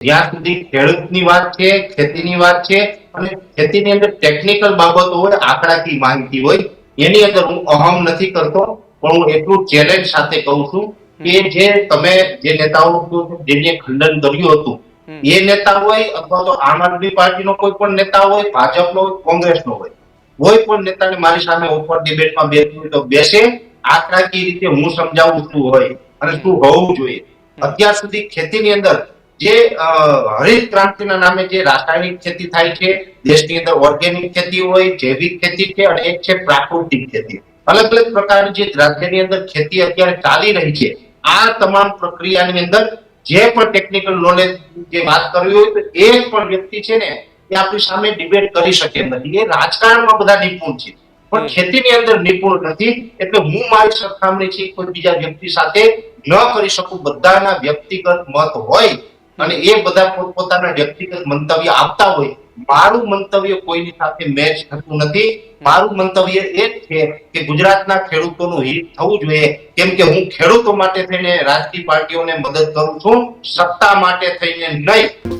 જ્યાં સુધી ખેડૂતની વાત છે ખેતીની વાત છે અને ખેતીની અંદર ટેકનિકલ બાબતો હોય આંકડાથી માહિતી હોય એની અંદર હું અહમ નથી કરતો પણ હું એટલું ચેલેન્જ સાથે કહું છું કે જે તમે જે નેતાઓ જેને ખંડન કર્યું હતું એ નેતા હોય અથવા તો આમ આદમી પાર્ટીનો કોઈ પણ નેતા હોય ભાજપનો હોય કોંગ્રેસનો હોય કોઈ પણ નેતાને મારી સામે ઓપન ડિબેટમાં બેસવું હોય તો બેસે આંકડાકીય રીતે હું સમજાવું શું હોય અને શું હોવું જોઈએ. અત્યાર સુધી ખેતીની અંદર જે હરિત ક્રાંતિના નામે જે રાસાયણિક ખેતી થાય છે દેશની અંદર ઓર્ગેનિક ખેતી હોય જૈવિક ખેતી છે અને એક છે પ્રાકૃતિક ખેતી. અલગ અલગ પ્રકારની જે રાજ્યની અંદર ખેતી અત્યારે ચાલી રહી છે આ તમામ પ્રક્રિયાની અંદર જે પણ ટેકનિકલ નોલેજ જે વાત કરવી હોય તો એક પણ વ્યક્તિ છે ને એ આપણી સામે ડિબેટ કરી શકે નથી. એ રાજકારણમાં બધા નિપુણ છે. પણ ખેતીની અંદર નિપુણ નથી એટલે હું મારી સરખામણી છે કોઈ બીજા વ્યક્તિ સાથે ન કરી શકું. બધાના વ્યક્તિગત મત હોય અને એ બધા પોતપોતાના વ્યક્તિગત મંતવ્ય આપતા હોય, મારું મંતવ્ય કોઈની સાથે મેચ થતું નથી. મારું મંતવ્ય એ જ છે કે ગુજરાતના ખેડૂતોનું હિત થવું જોઈએ. કેમ કે હું ખેડૂતો માટે થઈને રાજકીય પાર્ટીઓને મદદ કરું છું, સત્તા માટે થઈને નહીં.